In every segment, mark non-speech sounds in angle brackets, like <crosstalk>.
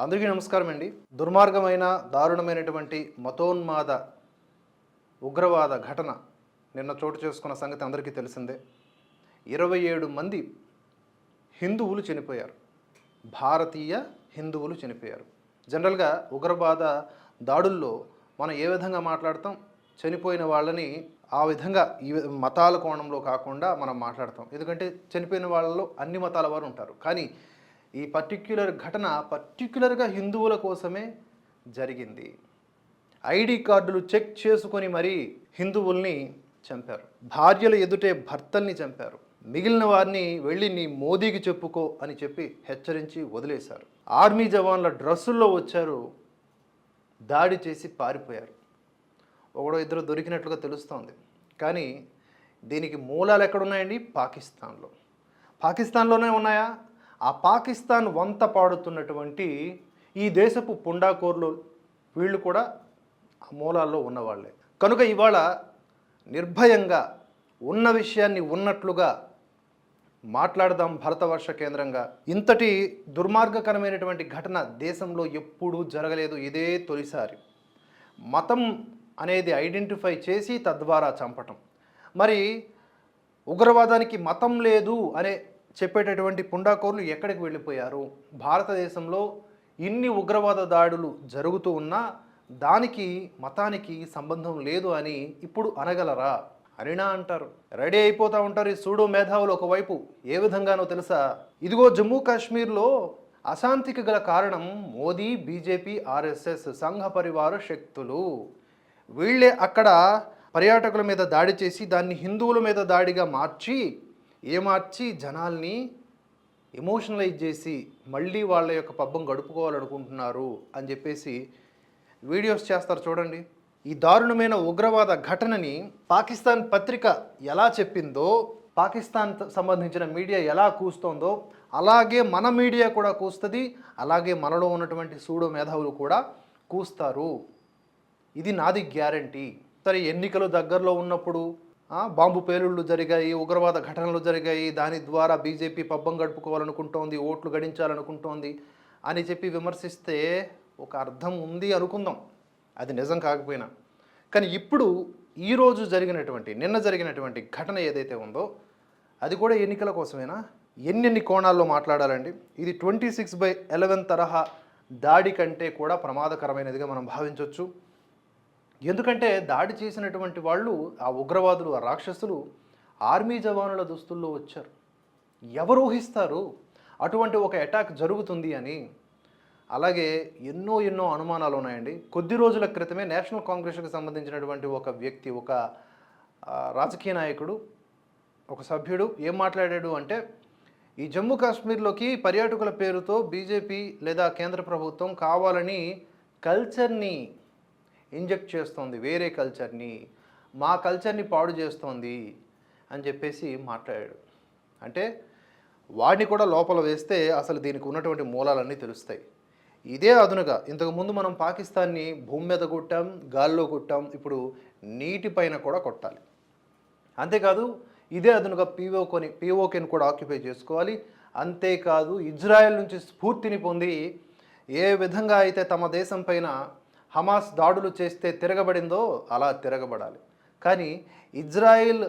అందరికీ నమస్కారం అండి. దుర్మార్గమైన దారుణమైనటువంటి మతోన్మాద ఉగ్రవాద ఘటన నిన్న చోటు చేసుకున్న సంగతి అందరికీ తెలిసిందే. ఇరవై ఏడు మంది హిందువులు చనిపోయారు. భారతీయ హిందువులు చనిపోయారు. జనరల్గా ఉగ్రవాద దాడుల్లో మనం ఏ విధంగా మాట్లాడతాం? చనిపోయిన వాళ్ళని ఆ విధంగా ఈ మతాల కోణంలో కాకుండా మనం మాట్లాడతాం. ఎందుకంటే చనిపోయిన వాళ్ళలో అన్ని మతాల వారు ఉంటారు. కానీ ఈ పర్టిక్యులర్ ఘటన పర్టిక్యులర్గా హిందువుల కోసమే జరిగింది. ఐడి కార్డులు చెక్ చేసుకొని మరీ హిందువుల్ని చంపారు. భార్యల ఎదుటే భర్తల్ని చంపారు. మిగిలిన వారిని వెళ్ళి నీ మోదీకి చెప్పుకో అని చెప్పి హెచ్చరించి వదిలేశారు. ఆర్మీ జవాన్ల డ్రెస్సుల్లో వచ్చారు దాడి చేసి పారిపోయారు. ఒకడో ఇద్దరు దొరికినట్లుగా తెలుస్తోంది. కానీ దీనికి మూలాలు ఎక్కడున్నాయండి? పాకిస్తాన్లో. పాకిస్తాన్లోనే ఉన్నాయా? ఆ పాకిస్తాన్ వంత పాడుతున్నటువంటి ఈ దేశపు పుండాకోర్లు వీళ్ళు కూడా ఆ మూలాల్లో ఉన్నవాళ్ళే కనుక ఇవాళ నిర్భయంగా ఉన్న విషయాన్ని ఉన్నట్లుగా మాట్లాడదాం భరతవర్ష కేంద్రంగా. ఇంతటి దుర్మార్గకరమైనటువంటి ఘటన దేశంలో ఎప్పుడూ జరగలేదు ఇదే తొలిసారి. మతం అనేది ఐడెంటిఫై చేసి తద్వారా చంపటం. మరి ఉగ్రవాదానికి మతం లేదు అనే చెప్పేటటువంటి పుండాకోర్లు ఎక్కడికి వెళ్ళిపోయారు? భారతదేశంలో ఇన్ని ఉగ్రవాద దాడులు జరుగుతూ ఉన్నా దానికి మతానికి సంబంధం లేదు అని ఇప్పుడు అనగలరా? అరినా అంటారు. రెడీ అయిపోతూ ఉంటారు ఈ సూడో మేధావులు ఒకవైపు. ఏ విధంగానో తెలుసా? ఇదిగో జమ్మూ కాశ్మీర్లో అశాంతికి గల కారణం మోదీ బీజేపీ ఆర్ఎస్ఎస్ సంఘ పరివార శక్తులు. వీళ్ళే అక్కడ పర్యాటకుల మీద దాడి చేసి దాన్ని హిందువుల మీద దాడిగా మార్చి ఏమార్చి జనాల్ని ఎమోషనలైజ్ చేసి మళ్ళీ వాళ్ళ యొక్క పబ్బం గడుపుకోవాలనుకుంటున్నారు అని చెప్పేసి వీడియోస్ చేస్తారు చూడండి. ఈ దారుణమైన ఉగ్రవాద ఘటనని పాకిస్తాన్ పత్రిక ఎలా చెప్పిందో పాకిస్తాన్ సంబంధించిన మీడియా ఎలా కూస్తోందో అలాగే మన మీడియా కూడా కూస్తుంది అలాగే మనలో ఉన్నటువంటి సూడో మేధావులు కూడా కూస్తారు. ఇది నాది గ్యారంటీ. సరే ఎన్నికలు దగ్గరలో ఉన్నప్పుడు బాంబు పేలుళ్ళు జరిగాయి ఉగ్రవాద ఘటనలు జరిగాయి దాని ద్వారా బీజేపీ పబ్బం గడుపుకోవాలనుకుంటోంది ఓట్లు గడించాలనుకుంటోంది అని చెప్పి విమర్శిస్తే ఒక అర్థం ఉంది అనుకుందాం. అది నిజం కాకపోయినా. కానీ ఇప్పుడు ఈరోజు జరిగినటువంటి నిన్న జరిగినటువంటి ఘటన ఏదైతే ఉందో అది కూడా ఎన్నికల కోసమేనా? ఎన్నెన్ని కోణాల్లో మాట్లాడాలండి? ఇది ట్వంటీ సిక్స్ బై ఎలెవెన్ తరహా దాడి కంటే కూడా ప్రమాదకరమైనదిగా మనం భావించవచ్చు ఎందుకంటే దాడి చేసినటువంటి వాళ్ళు ఆ ఉగ్రవాదులు ఆ రాక్షసులు ఆర్మీ జవానుల దుస్తుల్లో వచ్చారు. ఎవరు ఊహిస్తారు? అటువంటి ఒక అటాక్ జరుగుతుంది అని. అలాగే ఎన్నో ఎన్నో అనుమానాలు ఉన్నాయండి. కొద్ది రోజుల క్రితమే నేషనల్ కాంగ్రెస్కి సంబంధించినటువంటి ఒక వ్యక్తి ఒక రాజకీయ నాయకుడు ఒక సభ్యుడు ఏం మాట్లాడాడు అంటే ఈ జమ్మూ కాశ్మీర్లోకి పర్యాటకుల పేరుతో బీజేపీ లేదా కేంద్ర ప్రభుత్వం కావాలని కల్చర్ని ఇంజెక్ట్ చేస్తోంది వేరే కల్చర్ని మా కల్చర్ని పాడు చేస్తోంది అని చెప్పేసి మాట్లాడాడు. అంటే వాడిని కూడా లోపల వేస్తే అసలు దీనికి ఉన్నటువంటి మూలాలన్నీ తెలుస్తాయి. ఇదే అదునుగా ఇంతకుముందు మనం పాకిస్తాన్ని భూమి మీద కొట్టాం గాల్లో కొట్టాం ఇప్పుడు నీటిపైన కూడా కొట్టాలి. అంతేకాదు ఇదే అదునుగా పీఓకొని పీఓకేని కూడా ఆక్యుపై చేసుకోవాలి. అంతేకాదు ఇజ్రాయెల్ నుంచి స్ఫూర్తిని పొంది ఏ విధంగా అయితే తమ దేశం పైన హమాస్ దాడులు చేస్తే తిరగబడిందో అలా తిరగబడాలి. కానీ ఇజ్రాయిల్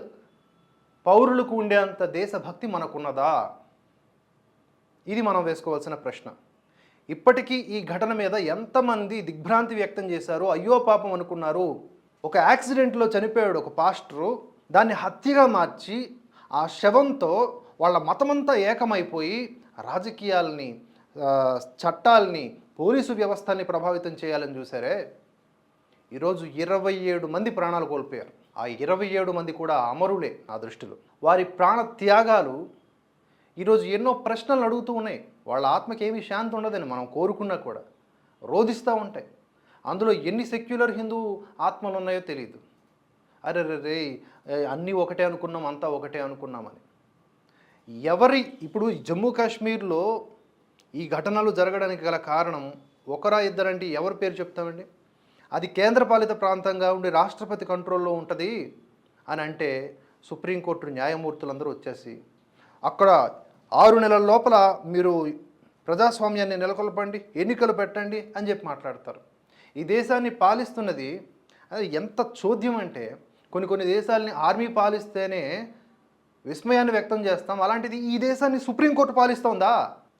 పౌరులకు ఉండేంత దేశభక్తి మనకున్నదా? ఇది మనం వేసుకోవాల్సిన ప్రశ్న. ఇప్పటికీ ఈ ఘటన మీద ఎంతమంది దిగ్భ్రాంతి వ్యక్తం చేశారు అయ్యో పాపం అనుకున్నారు. ఒక యాక్సిడెంట్లో చనిపోయాడు ఒక పాస్టరు. దాన్ని హత్యగా మార్చి ఆ శవంతో వాళ్ళ మతమంతా ఏకమైపోయి రాజకీయాల్ని చట్టాల్ని పోలీసు వ్యవస్థని ప్రభావితం చేయాలని చూసారే ఈరోజు ఇరవై ఏడు మంది ప్రాణాలు కోల్పోయారు. ఆ ఇరవై ఏడు మంది కూడా అమరులే నా దృష్టిలో. వారి ప్రాణ త్యాగాలు ఈరోజు ఎన్నో ప్రశ్నలు అడుగుతూ ఉన్నాయి. వాళ్ళ ఆత్మకి ఏమీ శాంతి ఉండదని మనం కోరుకున్నా కూడా రోధిస్తూ ఉంటాయి. అందులో ఎన్ని సెక్యులర్ హిందూ ఆత్మలు ఉన్నాయో తెలియదు అరే రే రే అన్నీ ఒకటే అనుకున్నాం అంతా ఒకటే అనుకున్నామని. ఎవరి ఇప్పుడు జమ్మూ కాశ్మీర్లో ఈ ఘటనలు జరగడానికి గల కారణం ఒకరా ఇద్దరంటే ఎవరి పేరు చెప్తామండి? అది కేంద్రపాలిత ప్రాంతంగా ఉండి రాష్ట్రపతి కంట్రోల్లో ఉంటుంది అని అంటే సుప్రీంకోర్టు న్యాయమూర్తులందరూ వచ్చేసి అక్కడ ఆరు నెలల లోపల మీరు ప్రజాస్వామ్యాన్ని నెలకొల్పండి ఎన్నికలు పెట్టండి అని చెప్పి మాట్లాడతారు. ఈ దేశాన్ని పాలిస్తున్నది అది ఎంత చోద్యం అంటే కొన్ని కొన్ని దేశాలని ఆర్మీ పాలిస్తేనే విస్మయాన్ని వ్యక్తం చేస్తాం. అలాంటిది ఈ దేశాన్ని సుప్రీంకోర్టు పాలిస్తోందా?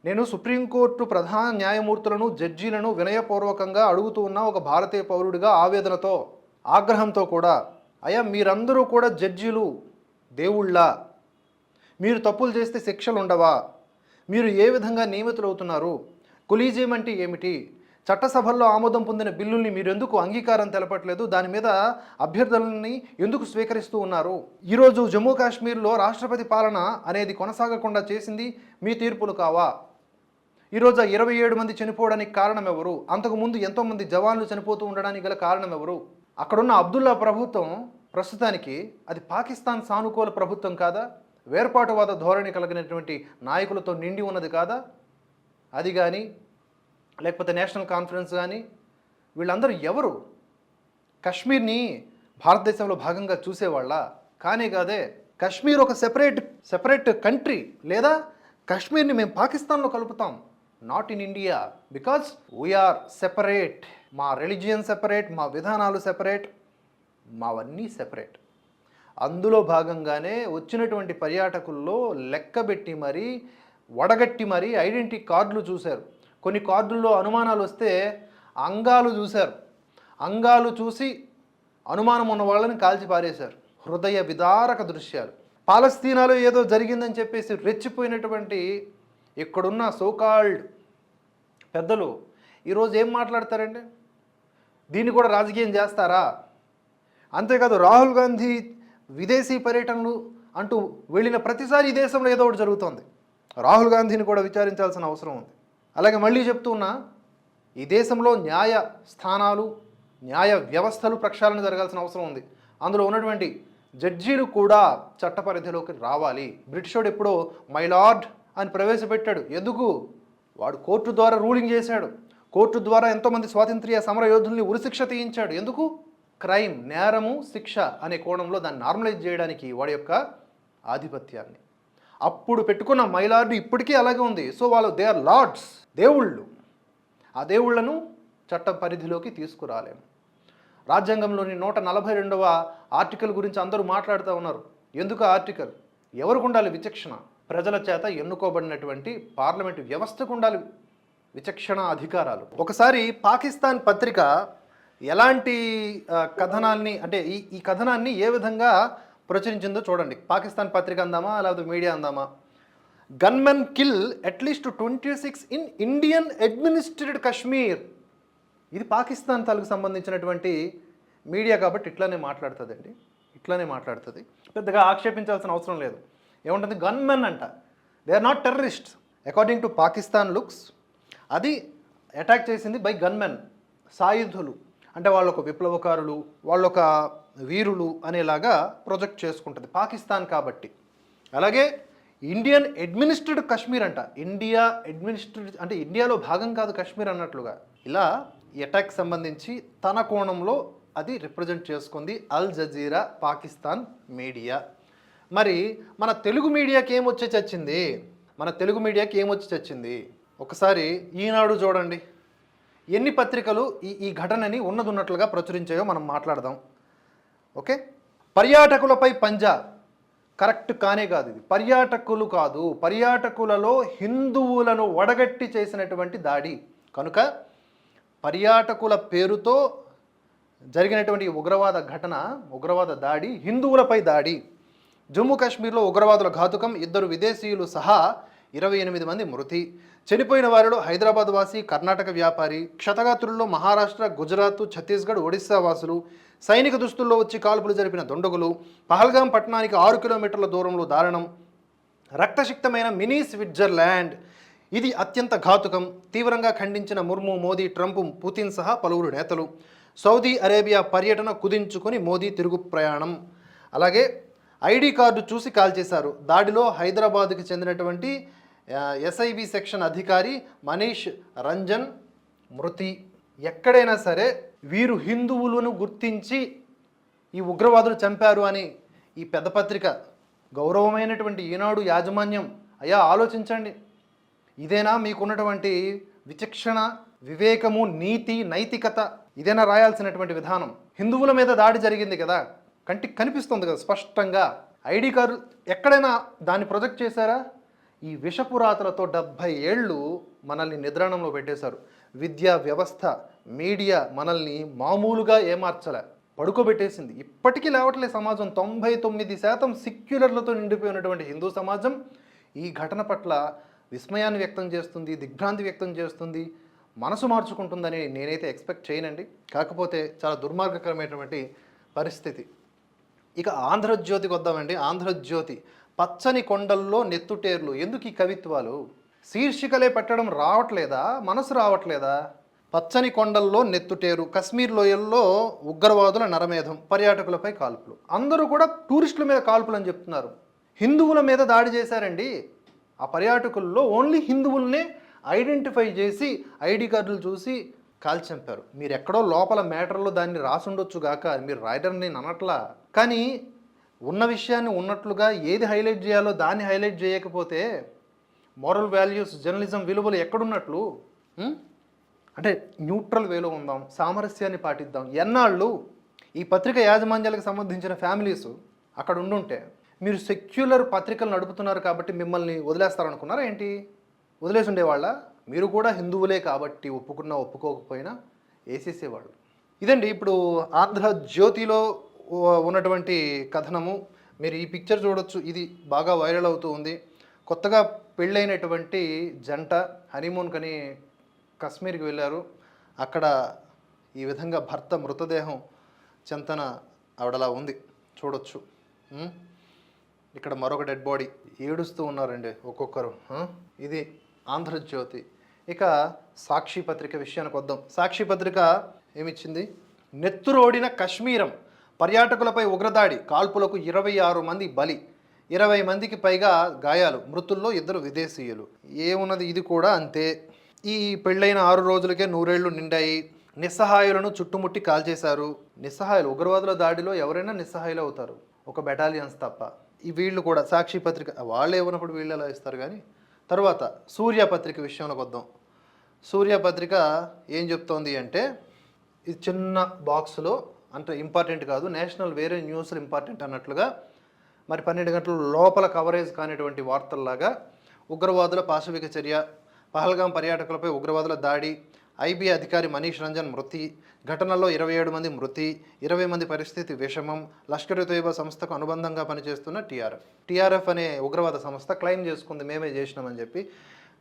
నేను సుప్రీంకోర్టు ప్రధాన న్యాయమూర్తులను జడ్జీలను వినయపూర్వకంగా అడుగుతూ ఉన్న ఒక భారతీయ పౌరుడిగా ఆవేదనతో ఆగ్రహంతో కూడా అయ్యా మీరందరూ కూడా జడ్జీలు దేవుళ్ళ? మీరు తప్పులు చేస్తే శిక్షలు ఉండవా మీరు ఏ విధంగా నియమితులవుతున్నారు? కొలీజియం అంటే ఏమిటి? చట్టసభల్లో ఆమోదం పొందిన బిల్లుల్ని మీరు ఎందుకు అంగీకారం తెలపట్లేదు? దాని మీద అభ్యర్థులని ఎందుకు స్వీకరిస్తూ ఉన్నారు? ఈరోజు జమ్మూ కాశ్మీర్లో రాష్ట్రపతి పాలన అనేది కొనసాగకుండా చేసింది మీ తీర్పులు కావా? ఈరోజు ఇరవై ఏడు మంది చనిపోవడానికి కారణం ఎవరు అంతకుముందు ఎంతోమంది జవాన్లు చనిపోతూ ఉండడానికి గల కారణం ఎవరు అక్కడున్న అబ్దుల్లా ప్రభుత్వం ప్రస్తుతానికి అది పాకిస్తాన్ సానుకూల ప్రభుత్వం కాదా? వేర్పాటువాద ధోరణి కలిగినటువంటి నాయకులతో నిండి ఉన్నది కాదా? అది కానీ లేకపోతే నేషనల్ కాన్ఫరెన్స్ కానీ వీళ్ళందరూ ఎవరు? కశ్మీర్ని భారతదేశంలో భాగంగా చూసేవాళ్ళ? కానే కాదే కశ్మీర్ ఒక సెపరేట్ సెపరేట్ కంట్రీ లేదా? కశ్మీర్ని మేము పాకిస్తాన్లో కలుపుతాం. Not in India because we are separate మా రిలీజియన్ సెపరేట్ మా విధానాలు సెపరేట్ మావన్నీ సెపరేట్ అందులో భాగంగానే వచ్చినటువంటి పర్యాటకుల్లో లెక్కబెట్టి మరీ వడగట్టి మరీ ఐడెంటిటీ కార్డులు చూశారు. కొన్ని కార్డుల్లో అనుమానాలు వస్తే అంగాలు చూశారు. అంగాలు చూసి అనుమానం ఉన్న వాళ్ళని కాల్చి పారేశారు. హృదయ విదారక దృశ్యాలు. పాలస్తీనాలో ఏదో జరిగిందని చెప్పేసి రెచ్చిపోయినటువంటి ఇక్కడున్న సోకాల్డ్ పెద్దలు ఈరోజు ఏం మాట్లాడతారండి? దీన్ని కూడా రాజకీయం చేస్తారా? అంతేకాదు రాహుల్ గాంధీ విదేశీ పర్యటనలు అంటూ వెళ్ళిన ప్రతిసారి ఈ దేశంలో ఏదో ఒకటి జరుగుతోంది. రాహుల్ గాంధీని కూడా విచారించాల్సిన అవసరం ఉంది. అలాగే మళ్ళీ చెప్తున్నా ఈ దేశంలో న్యాయ స్థానాలు న్యాయ వ్యవస్థలు ప్రక్షాళన జరగాల్సిన అవసరం ఉంది. అందులో ఉన్నటువంటి జడ్జీలు కూడా చట్ట పరిధిలోకి రావాలి. బ్రిటిషోడు ఎప్పుడో మైలార్డ్ అని ప్రవేశపెట్టాడు. ఎందుకు? వాడు కోర్టు ద్వారా రూలింగ్ చేశాడు. కోర్టు ద్వారా ఎంతోమంది స్వాతంత్ర్య సమర యోధుల్ని ఉరిశిక్ష తీయించాడు. ఎందుకు? క్రైమ్ నేరము శిక్ష అనే కోణంలో దాన్ని నార్మలైజ్ చేయడానికి వాడి యొక్క ఆధిపత్యాన్ని. అప్పుడు పెట్టుకున్న మైలార్డు ఇప్పటికీ అలాగే ఉంది. సో వాళ్ళు దే ఆర్ లార్డ్స్ దేవుళ్ళు. ఆ దేవుళ్ళను చట్ట పరిధిలోకి తీసుకురాలేము. రాజ్యాంగంలోని నూట నలభై రెండవ ఆర్టికల్ గురించి అందరూ మాట్లాడుతూ ఉన్నారు. ఎందుకు ఆర్టికల్? ఎవరికి ఉండాలి విచక్షణ? ప్రజల చేత ఎన్నుకోబడినటువంటి పార్లమెంటు వ్యవస్థకు ఉండాలి విచక్షణ అధికారాలు. ఒకసారి పాకిస్తాన్ పత్రిక ఎలాంటి కథనాన్ని అంటే ఈ ఈ కథనాన్ని ఏ విధంగా ప్రచురించిందో చూడండి. పాకిస్తాన్ పత్రిక అందామా లేకపోతే మీడియా అందామా? Gunmen kill at least twenty six in Indian administered Kashmir. ఇది పాకిస్తాన్ తాలూకు సంబంధించినటువంటి మీడియా కాబట్టి ఇట్లానే మాట్లాడుతుందండి. ఇట్లానే మాట్లాడుతుంది. పెద్దగా ఆక్షేపించాల్సిన అవసరం లేదు. ఏముంటుంది? గన్మెన్ అంట. They are not terrorist according to Pakistan looks అది అటాక్ చేసింది బై గన్మెన్ సాయుధులు. అంటే వాళ్ళొక విప్లవకారులు వాళ్ళొక వీరులు అనేలాగా ప్రొజెక్ట్ చేసుకుంటుంది. పాకిస్తాన్ కాబట్టి. అలాగే ఇండియన్ అడ్మినిస్ట్రేడ్ కాశ్మీర్ అంట. ఇండియా అడ్మినిస్ట్రేడ్ అంటే ఇండియాలో భాగం కాదు కశ్మీర్ అన్నట్లుగా. ఇలా ఈ అటాక్ సంబంధించి తన కోణంలో అది రిప్రజెంట్ చేసుకుంది అల్ జజీరా పాకిస్తాన్ మీడియా మరి మన తెలుగు మీడియాకి ఏమొచ్చి చచ్చింది? మన తెలుగు మీడియాకి ఏమొచ్చి చచ్చింది? ఒకసారి ఈనాడు చూడండి. ఎన్ని పత్రికలు ఈ ఈ ఘటనని ఉన్నదున్నట్లుగా ప్రచురించాయో మనం మాట్లాడదాం. ఓకే? పర్యాటకులపై పంజా. కరెక్ట్ కానే కాదు ఇది. పర్యాటకులు కాదు. పర్యాటకులలో హిందువులను వడగట్టి చేసినటువంటి దాడి. కనుక పర్యాటకుల పేరుతో జరిగినటువంటి ఉగ్రవాద ఘటన ఉగ్రవాద దాడి హిందువులపై దాడి. జమ్మూ కాశ్మీర్లో ఉగ్రవాదుల ఘాతుకం ఇద్దరు విదేశీయులు సహా ఇరవై ఎనిమిది మంది మృతి. చనిపోయిన వారిలో హైదరాబాద్ వాసి కర్ణాటక వ్యాపారి క్షతగాత్రుల్లో మహారాష్ట్ర గుజరాత్ ఛత్తీస్గఢ్ ఒడిశా వాసులు సైనిక దుస్తుల్లో వచ్చి కాల్పులు జరిపిన దుండగులు పహల్గాం పట్టణానికి ఆరు కిలోమీటర్ల దూరంలో దారుణం. రక్తశిక్తమైన మినీ స్విట్జర్లాండ్. ఇది అత్యంత ఘాతుకం. తీవ్రంగా ఖండించిన ముర్ము మోదీ ట్రంప్ పుతిన్ సహా పలువురు నేతలు. సౌదీ అరేబియా పర్యటన కుదించుకొని మోదీ తిరుగు ప్రయాణం. అలాగే ఐడి కార్డు చూసి కాల్ చేశారు. దాడిలో హైదరాబాద్కి చెందినటువంటి ఎస్ఐబి సెక్షన్ అధికారి మనీష్ రంజన్ మృతి. ఎక్కడైనా సరే వీరు హిందువులను గుర్తించి ఈ ఉగ్రవాదులు చంపారు అని ఈ పెద్ద పత్రిక గౌరవమైనటువంటి ఈనాడు యాజమాన్యం అయ్యా ఆలోచించండి. ఇదేనా మీకున్నటువంటి విచక్షణ వివేకము నీతి నైతికత? ఇదేనా రాయాల్సినటువంటి విధానం? హిందువుల మీద దాడి జరిగింది కదా. కంటికి కనిపిస్తుంది కదా స్పష్టంగా. ఐడి కార్డు ఎక్కడైనా దాన్ని ప్రొజెక్ట్ చేశారా? ఈ విషపురాతలతో డెబ్భై ఏళ్ళు మనల్ని నిద్రాణంలో పెట్టేశారు. విద్యా వ్యవస్థ మీడియా మనల్ని మామూలుగా ఏమార్చలే. పడుకోబెట్టేసింది. ఇప్పటికీ లేవట్లే సమాజం. తొంభై తొమ్మిది శాతం సిక్యులర్లతో నిండిపోయినటువంటి హిందూ సమాజం ఈ ఘటన పట్ల విస్మయాన్ని వ్యక్తం చేస్తుంది దిగ్భ్రాంతి వ్యక్తం చేస్తుంది. మనసు మార్చుకుంటుందని నేనైతే ఎక్స్పెక్ట్ చేయనండి. కాకపోతే చాలా దుర్మార్గకరమైనటువంటి పరిస్థితి. ఇక ఆంధ్రజ్యోతికి వద్దామండి ఆంధ్రజ్యోతి పచ్చని కొండల్లో నెత్తుటేర్లు. ఎందుకు ఈ కవిత్వాలు? శీర్షికలే పెట్టడం రావట్లేదా? మనసు రావట్లేదా? పచ్చని కొండల్లో నెత్తుటేరు కశ్మీర్ లోయల్లో ఉగ్రవాదుల నరమేధం పర్యాటకులపై కాల్పులు. అందరూ కూడా టూరిస్టుల మీద కాల్పులు అని చెప్తున్నారు. హిందువుల మీద దాడి చేశారండి. ఆ పర్యాటకుల్లో ఓన్లీ హిందువుల్నే ఐడెంటిఫై చేసి ఐడి కార్డులు చూసి కాల్చంపారు మీరు ఎక్కడో లోపల మ్యాటర్లో దాన్ని రాసుండొచ్చు గాక. మీరు రాయడని నేను అనట్లా కానీ ఉన్న విషయాన్ని ఉన్నట్లుగా ఏది హైలైట్ చేయాలో దాన్ని హైలైట్ చేయకపోతే మోరల్ వాల్యూస్ జర్నలిజం విలువలు ఎక్కడున్నట్లు? అంటే న్యూట్రల్ వేలో ఉందాం సామరస్యాన్ని పాటిద్దాం. ఎన్నాళ్ళు ఈ పత్రిక యాజమాన్యాలకు సంబంధించిన ఫ్యామిలీస్ అక్కడ ఉండుంటే మీరు సెక్యులర్ పత్రికలు నడుపుతున్నారు కాబట్టి మిమ్మల్ని వదిలేస్తారనుకున్నారా ఏంటి? వదిలేసి ఉండేవాళ్ళ మీరు కూడా హిందువులే కాబట్టి ఒప్పుకున్నా ఒప్పుకోకపోయినా వేసేసేవాళ్ళు. ఇదండి ఇప్పుడు ఆంధ్ర జ్యోతిలో ఉన్నటువంటి కథనము. మీరు ఈ పిక్చర్ చూడొచ్చు. ఇది బాగా వైరల్ అవుతూ ఉంది. కొత్తగా పెళ్ళైనటువంటి జంట హనీమూన్ కని కశ్మీర్కి వెళ్ళారు. అక్కడ ఈ విధంగా భర్త మృతదేహం చెంతన ఆవిడలా ఉంది. చూడొచ్చు. ఇక్కడ మరొక డెడ్ బాడీ ఏడుస్తూ ఉన్నారండి ఒక్కొక్కరు. ఇది ఆంధ్రజ్యోతి. ఇక సాక్షి పత్రిక విషయానికి వద్దాం. సాక్షి పత్రిక ఏమిచ్చింది? నెత్తురోడిన కశ్మీరం. పర్యాటకులపై ఉగ్రదాడి కాల్పులకు ఇరవై ఆరు మంది బలి ఇరవై మందికి పైగా గాయాలు మృతుల్లో ఇద్దరు విదేశీయులు. ఏమున్నది ఇది కూడా అంతే. ఈ పెళ్ళైన ఆరు రోజులకే నూరేళ్ళు నిండాయి. నిస్సహాయులను చుట్టుముట్టి కాల్చేశారు. నిస్సహాయులు ఉగ్రవాదుల దాడిలో ఎవరైనా నిస్సహాయులు అవుతారు. ఒక బెటాలియన్స్ తప్ప. ఈ వీళ్ళు కూడా సాక్షి పత్రిక వాళ్ళు ఏమన్నప్పుడు వీళ్ళు ఎలా ఇస్తారు కానీ తర్వాత సూర్య పత్రిక విషయంలోకి వద్దాం. సూర్య పత్రిక ఏం చెప్తోంది అంటే ఇది చిన్న బాక్స్లో అంత ఇంపార్టెంట్ కాదు. నేషనల్ వేరే న్యూస్లు ఇంపార్టెంట్ అన్నట్లుగా మరి పన్నెండు గంటల లోపల కవరేజ్ కానిటువంటి వార్తల్లాగా ఉగ్రవాదుల పాశవిక చర్య పహల్గాం పర్యాటకులపై ఉగ్రవాదుల దాడి ఐబీ అధికారి మనీష్ రంజన్ మృతి ఘటనలో ఇరవై ఏడు మంది మృతి ఇరవై మంది పరిస్థితి విషమం లష్కర్ తోయబా సంస్థకు అనుబంధంగా పనిచేస్తున్న టీఆర్ఎఫ్. టీఆర్ఎఫ్ అనే ఉగ్రవాద సంస్థ క్లెయిమ్ చేసుకుంది మేమే చేసినామని చెప్పి.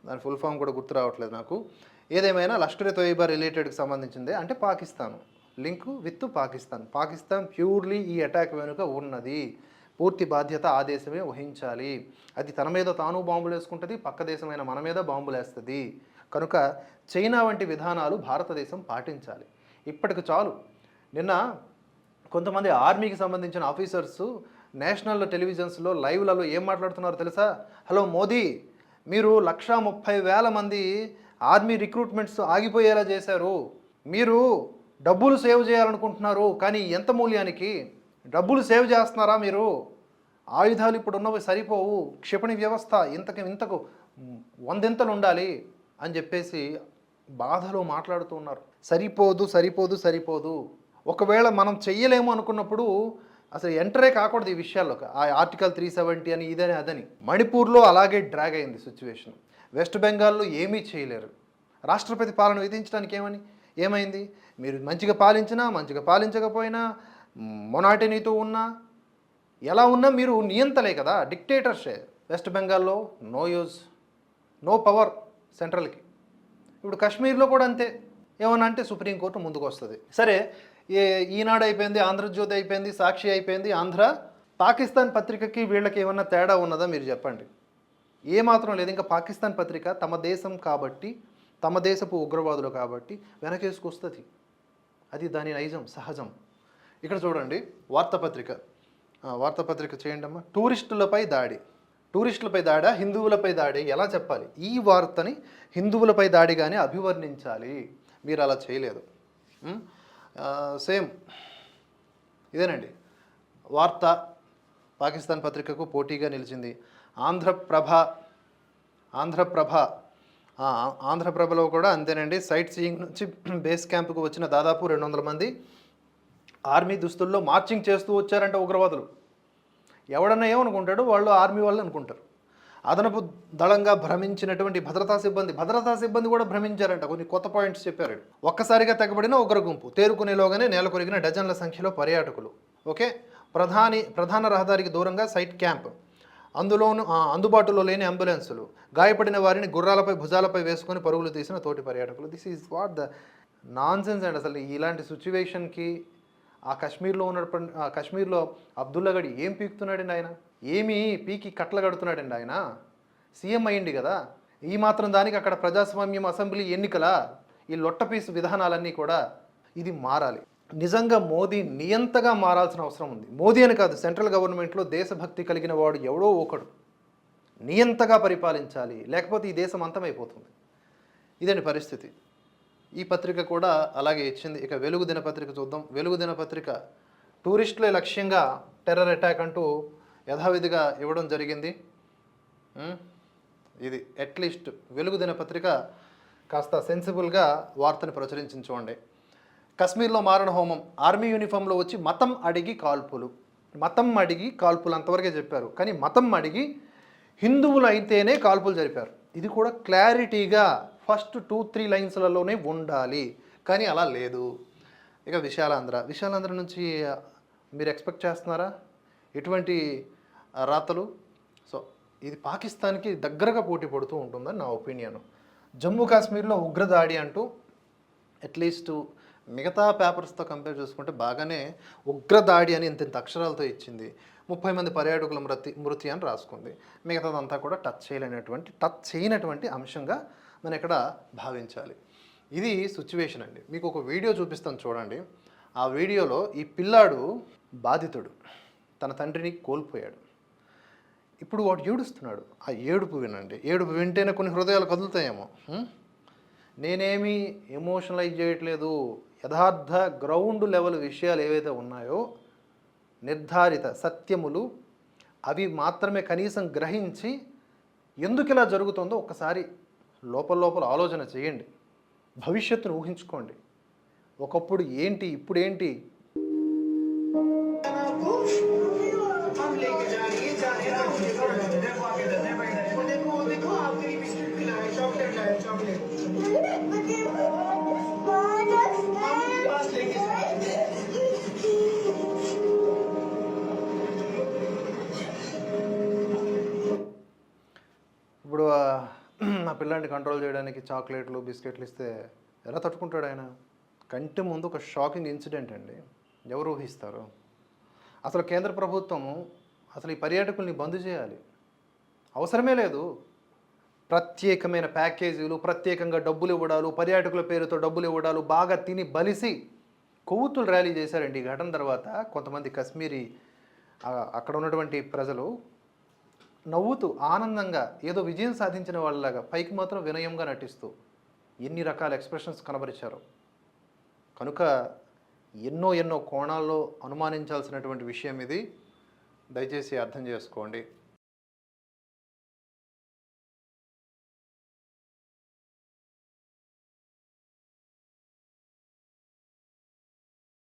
దాని ఫుల్ ఫామ్ కూడా గుర్తు రావట్లేదు నాకు. ఏదేమైనా లష్కర్ తోయబా రిలేటెడ్కి సంబంధించిందే అంటే Pakistan. Link with Pakistan. Pakistan purely ఈ అటాక్ వెనుక ఉన్నది. పూర్తి బాధ్యత ఆ దేశమే వహించాలి. అది తన మీద తాను బాంబులు వేసుకుంటుంది పక్క దేశమైన మన మీద బాంబులు వేస్తుంది. కనుక చైనా వంటి విధానాలు భారతదేశం పాటించాలి. ఇప్పటికి చాలు. నిన్న కొంతమంది ఆర్మీకి సంబంధించిన ఆఫీసర్స్ నేషనల్ టెలివిజన్స్లో లైవ్లలో ఏం మాట్లాడుతున్నారో తెలుసా? హలో మోదీ మీరు లక్షా ముప్పై వేల మంది ఆర్మీ రిక్రూట్మెంట్స్ ఆగిపోయేలా చేశారు. మీరు డబ్బులు సేవ్ చేయాలనుకుంటున్నారు కానీ ఎంత మూల్యానికి? డబ్బులు సేవ్ చేస్తున్నారా మీరు? ఆయుధాలు ఇప్పుడు ఉన్నవి సరిపోవు. క్షిపణి వ్యవస్థ ఇంతకు ఇంతకు వందెంతలు ఉండాలి అని చెప్పేసి బాధలో మాట్లాడుతూ ఉన్నారు. సరిపోదు సరిపోదు సరిపోదు. ఒకవేళ మనం చెయ్యలేము అనుకున్నప్పుడు అసలు ఎంటరే కాకూడదు ఈ విషయాల్లోకి. ఆ ఆర్టికల్ త్రీ సెవెంటీ అని ఇదని అదని. మణిపూర్లో అలాగే డ్రాగ్ అయింది సిచ్యువేషన్. వెస్ట్ బెంగాల్లో ఏమీ చేయలేరు. రాష్ట్రపతి పాలన విధించడానికి ఏమని ఏమైంది? మీరు మంచిగా పాలించినా మంచిగా పాలించకపోయినా మొనాటినీతో ఉన్నా ఎలా ఉన్నా మీరు నియంతలే కదా డిక్టేటర్సే వెస్ట్ బెంగాల్లో నో యూజ్ నో పవర్ సెంట్రల్కి. ఇప్పుడు కాశ్మీర్లో కూడా అంతే. ఏమన్నా అంటే సుప్రీంకోర్టు ముందుకు వస్తుంది సరే ఏ ఈనాడు అయిపోయింది ఆంధ్రజ్యోతి అయిపోయింది సాక్షి అయిపోయింది ఆంధ్ర పాకిస్తాన్ పత్రికకి వీళ్ళకి ఏమన్నా తేడా ఉన్నదా మీరు చెప్పండి. ఏ మాత్రం లేదు ఇంకా పాకిస్తాన్ పత్రిక తమ దేశం కాబట్టి తమ దేశపు ఉగ్రవాదులు కాబట్టి వెనకేసుకొస్తుంది. అది దాని నైజం సహజం. ఇక్కడ చూడండి వార్తాపత్రిక. వార్తాపత్రిక చేయండి అమ్మా. టూరిస్టులపై దాడి. టూరిస్టులపై దాడా? హిందువులపై దాడి. ఎలా చెప్పాలి? ఈ వార్తని హిందువులపై దాడిగానే అభివర్ణించాలి. మీరు అలా చేయలేదు. సేమ్. ఇదేనండి. వార్త పాకిస్తాన్ పత్రికకు పోటీగా నిలిచింది. ఆంధ్రప్రభ ఆంధ్రప్రభ ఆంధ్రప్రభలో కూడా అంతేనండి. సైట్ సీయింగ్ నుంచి <clears throat> బేస్ క్యాంప్కు వచ్చిన దాదాపు రెండు వందల మంది ఆర్మీ దుస్తుల్లో మార్చింగ్ చేస్తూ వచ్చారంట ఉగ్రవాదులు. ఎవడన్నా ఏమనుకుంటాడు? వాళ్ళు ఆర్మీ వాళ్ళు అనుకుంటారు. అదనపు దళంగా భ్రమించినటువంటి భద్రతా సిబ్బంది భద్రతా సిబ్బంది కూడా భ్రమించారంట. కొన్ని కొత్త పాయింట్స్ చెప్పారు ఒక్కసారిగా తెగబడిన ఉగ్ర గుంపు తేరుకునేలోగానే నేల కొరిగిన డజన్ల సంఖ్యలో పర్యాటకులు. ఓకే? ప్రధాని ప్రధాన రహదారికి దూరంగా సైట్ క్యాంప్. అందులోను అందుబాటులో లేని అంబులెన్సులు. గాయపడిన వారిని గుర్రాలపై భుజాలపై వేసుకొని పరుగులు తీసిన తోటి పర్యాటకులు. This is what the nonsense అసలు ఇలాంటి సిచ్యువేషన్కి ఆ కాశ్మీర్లో ఉన్నటువంటి ఆ కాశ్మీర్లో అబ్దుల్లాగడి ఏం పీకుతున్నాడండి ఆయన? ఏమి పీకి కట్టలు కడుతున్నాడండి ఆయన? సీఎం అయ్యింది కదా? ఈ మాత్రం దానికి అక్కడ ప్రజాస్వామ్యం అసెంబ్లీ ఎన్నికల ఈ లొట్టపీసు విధానాలన్నీ కూడా ఇది మారాలి. నిజంగా మోదీ నియంతగా మారాల్సిన అవసరం ఉంది. మోదీ అని కాదు సెంట్రల్ గవర్నమెంట్లో దేశభక్తి కలిగిన వాడు ఎవడో ఒకడు. నియంతగా పరిపాలించాలి లేకపోతే ఈ దేశం అంతమైపోతుంది. ఇదండి పరిస్థితి. ఈ పత్రిక కూడా అలాగే ఇచ్చింది. ఇక వెలుగు దినపత్రిక చూద్దాం. వెలుగు దినపత్రిక టూరిస్టులే లక్ష్యంగా టెర్రర్ అటాక్ అంటూ యథావిధిగా ఇవ్వడం జరిగింది. ఇది అట్లీస్ట్ వెలుగు దినపత్రిక కాస్త సెన్సిబుల్గా వార్తను ప్రచురించింది చూడండి. కశ్మీర్లో మారణ హోమం ఆర్మీ యూనిఫామ్లో వచ్చి మతం అడిగి కాల్పులు. మతం అడిగి కాల్పులు అంతవరకే చెప్పారు. కానీ మతం అడిగి హిందువులు అయితేనే కాల్పులు జరిపారు. ఇది కూడా క్లారిటీగా ఫస్ట్ టూ త్రీ లైన్స్లలోనే ఉండాలి. కానీ అలా లేదు. ఇక విశాలాంధ్ర. విశాలాంధ్ర నుంచి మీరు ఎక్స్పెక్ట్ చేస్తున్నారా? ఎటువంటి రాతలు? సో ఇది పాకిస్తాన్కి దగ్గరగా పోటీ పడుతూ ఉంటుందని నా ఒపీనియన్. జమ్మూ కాశ్మీర్లో ఉగ్రదాడి అంటూ అట్లీస్ట్ మిగతా పేపర్స్తో కంపేర్ చేసుకుంటే బాగానే ఉగ్రదాడి అని ఇంత ఇంత అక్షరాలతో ఇచ్చింది. ముప్పై మంది పర్యాటకుల మృతి మృతి అని రాసుకుంది. మిగతాదంతా కూడా టచ్ చేయలేనటువంటి టచ్ చేయనటువంటి అంశంగా మనం ఇక్కడ భావించాలి. ఇది సిచ్యువేషన్ అండి. మీకు ఒక వీడియో చూపిస్తాను చూడండి. ఆ వీడియోలో ఈ పిల్లాడు బాధితుడు. తన తండ్రిని కోల్పోయాడు. ఇప్పుడు వాడు ఏడుస్తున్నాడు. ఆ ఏడుపు వినండి. ఏడుపు వింటేనే కొన్ని హృదయాలు కదులుతాయేమో. నేనేమి ఎమోషనలైజ్ చేయట్లేదు. యథార్థ గ్రౌండ్ లెవెల్ విషయాలు ఏవైతే ఉన్నాయో నిర్ధారిత సత్యములు అవి మాత్రమే కనీసం గ్రహించి ఎందుకు ఇలా జరుగుతుందో ఒకసారి లోపల లోపల ఆలోచన చేయండి భవిష్యత్తును ఊహించుకోండి ఒకప్పుడు ఏంటి ఇప్పుడు ఏంటి ఆ కంట్రోల్ చేయడానికి చాక్లెట్లు బిస్కెట్లు ఇస్తే ఎలా తట్టుకుంటాడు ఆయన? కంటి ముందు ఒక షాకింగ్ ఇన్సిడెంట్ అండి. ఎవరు ఊహిస్తారు? అసలు కేంద్ర ప్రభుత్వము అసలు ఈ పర్యాటకుల్ని బంద్ చేయాలి? అవసరమే లేదు. ప్రత్యేకమైన ప్యాకేజీలు ప్రత్యేకంగా డబ్బులు ఇవ్వడాలు పర్యాటకుల పేరుతో డబ్బులు ఇవ్వడాలు బాగా తిని బలిసి కొవ్వొత్తులు ర్యాలీ చేశారండి. ఈ ఘటన తర్వాత కొంతమంది కశ్మీరీ అక్కడ ఉన్నటువంటి ప్రజలు నవ్వుతూ ఆనందంగా ఏదో విజయం సాధించిన వాళ్ళలాగా పైకి మాత్రం వినయంగా నటిస్తూ ఎన్ని రకాల ఎక్స్ప్రెషన్స్ కనబరిచారు. కనుక ఎన్నో ఎన్నో కోణాల్లో అనుమానించాల్సినటువంటి విషయం ఇది. దయచేసి అర్థం చేసుకోండి.